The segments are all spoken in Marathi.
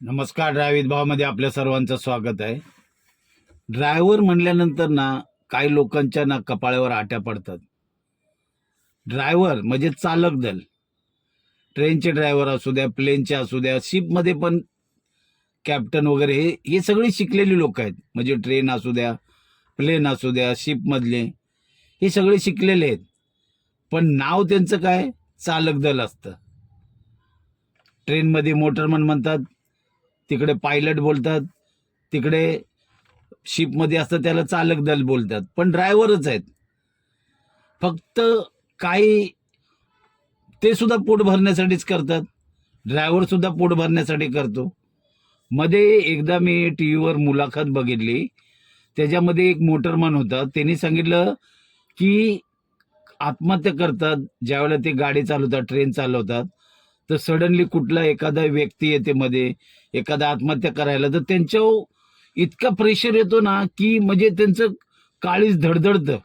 नमस्कार ड्रायव्हित भावामध्ये आपल्या सर्वांचं स्वागत आहे. ड्रायव्हर म्हणल्यानंतर ना काही लोकांच्या ना कपाळावर आट्या पडतात. ड्रायव्हर म्हणजे चालक दल. ट्रेनचे ड्रायव्हर असू द्या प्लेनचे असू द्या शिपमध्ये पण कॅप्टन वगैरे हे हे सगळे शिकलेली लोक आहेत. म्हणजे ट्रेन असू द्या प्लेन असू द्या शिपमधले हे सगळे शिकलेले आहेत. पण नाव त्यांचं काय? चालक दल असतं. ट्रेनमध्ये मोटरमन म्हणतात तिकडे पायलट बोलतात तिकडे शिपमध्ये असतं त्याला चालक दल बोलतात. पण ड्रायव्हरच आहेत. फक्त काही ते सुद्धा पोट भरण्यासाठीच करतात. ड्रायव्हर सुद्धा पोट भरण्यासाठी करतो. मध्ये एकदा मी टी व्हीवर मुलाखत बघितली. त्याच्यामध्ये एक मोटरमन होता. त्यांनी सांगितलं की आत्महत्या करतात. ज्यावेळेला ते गाडी चालवतात ट्रेन चालवतात तर सडनली कुठला एखादा व्यक्ती येते मध्ये एखादा आत्महत्या करायला तर त्यांच्यावर इतका प्रेशर येतो ना की म्हणजे त्यांचं काळीच धडधडतं.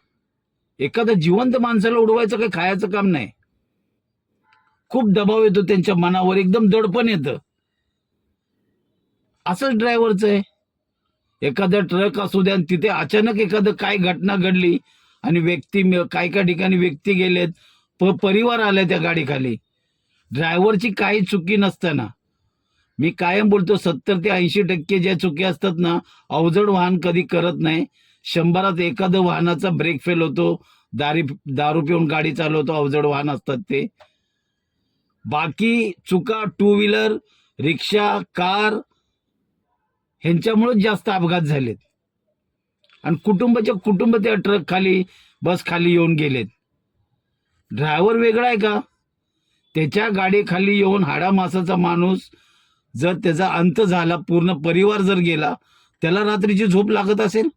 एखादा जिवंत माणसाला उडवायचं काही खायचं काम नाही. खूप दबाव येतो त्यांच्या मनावर एकदम दडपण येतं. असंच ड्रायव्हरचं आहे. एखादा ट्रक असू द्या आणि तिथे अचानक एखादं काय घटना घडली आणि व्यक्ती काय काय ठिकाणी व्यक्ती गेलेत प परिवार आले त्या गाडीखाली. ड्रायव्हरची काही चुकी नसताना. मी कायम बोलतो सत्तर ते ऐंशी टक्के ज्या चुकी असतात ना अवजड वाहन कधी करत नाही. शंभरात एखादं वाहनाचा ब्रेक फेल होतो दारी दारू पिऊन गाडी चालवतो अवजड वाहन असतात ते. बाकी चुका टू व्हीलर रिक्षा कार ह्यांच्यामुळेच जास्त अपघात झालेत. आणि कुटुंबाच्या कुटुंब त्या ट्रक खाली बस खाली येऊन गेलेत. ड्रायव्हर वेगळा आहे का? त्याच्या गाडीखाली येऊन हाडामासाचा माणूस जर त्याचा अंत झाला पूर्ण परिवार जर गेला त्याला रात्रीची झोप लागत असेल?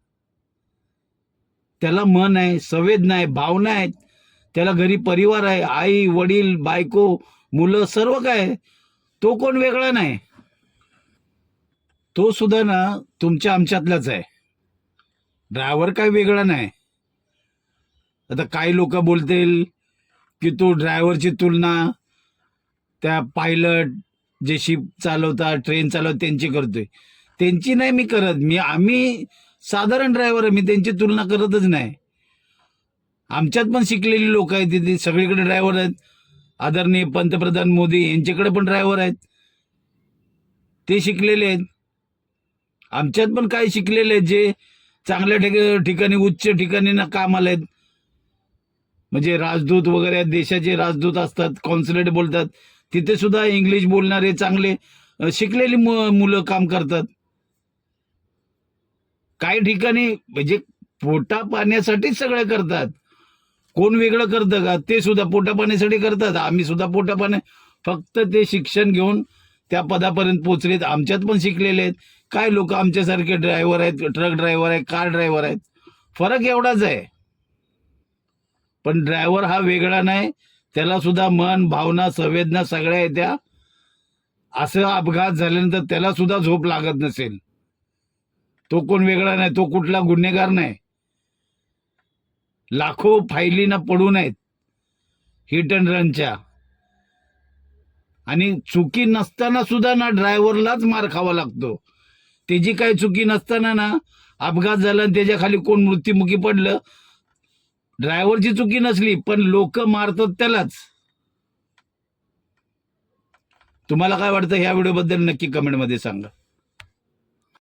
त्याला मन आहे संवेदना आहे भावना आहेत. त्याला घरी परिवार आहे आई वडील बायको मुलं सर्व काय तो कोण वेगळा नाही. तो सुद्धा ना तुमच्या आमच्यातलाच आहे. ड्रायव्हर काय वेगळा नाही. आता काही लोक बोलतील की तो ड्रायव्हरची तुलना त्या पायलट जे शिप चालवतात ट्रेन चालवतात त्यांची करतोय. त्यांची नाही मी करत. मी आम्ही साधारण ड्रायव्हर आहे. मी त्यांची तुलना करतच नाही. आमच्यात पण शिकलेली लोक आहेत तिथे. सगळीकडे ड्रायव्हर आहेत. आदरणीय पंतप्रधान मोदी यांच्याकडे पण ड्रायव्हर आहेत. ते शिकलेले आहेत. आमच्यात पण काही शिकलेले आहेत जे चांगल्या ठिका ठिकाणी उच्च ठिकाणी ना कामाला आहेत म्हणजे राजदूत वगैरे देशाचे राजदूत असतात. कॉन्सुलेट बोलतात. तिथे सुद्धा इंग्लिश बोलणारे चांगले शिकलेली मु- मुलं काम करतात. काही ठिकाणी म्हणजे पोटा पाण्यासाठीच सगळे करतात. कोण वेगळं करतं का? ते सुद्धा पोटा पाण्यासाठी करतात. आम्ही सुद्धा पोटा पाण्या फक्त ते शिक्षण घेऊन त्या पदापर्यंत पोचलेत. आमच्यात पण शिकलेले आहेत. काय लोक आमच्यासारखे ड्रायव्हर आहेत ट्रक ड्रायव्हर आहेत कार ड्रायव्हर आहेत. फरक एवढाच आहे. पण ड्रायव्हर हा वेगळा नाही. त्याला सुद्धा मन भावना संवेदना सगळ्या येत्या. असं अपघात झाल्यानंतर त्याला सुद्धा झोप लागत नसेल. तो कोण वेगळा नाही तो कुठला गुन्हेगार नाही. लाखो फायलीना पडू नयेत. हिट अँड रनच्या. आणि चुकी नसताना सुद्धा ना ड्रायव्हरलाच मार खावा लागतो. त्याची काही चुकी नसताना ना अपघात झाला आणि त्याच्याखाली कोण मृत्युमुखी पडलं ड्रायव्हरची चुकी नसली पण लोक मारतात त्यालाच. तुम्हाला काय वाटतं? ह्या व्हिडिओबद्दल नक्की कमेंटमध्ये सांगा.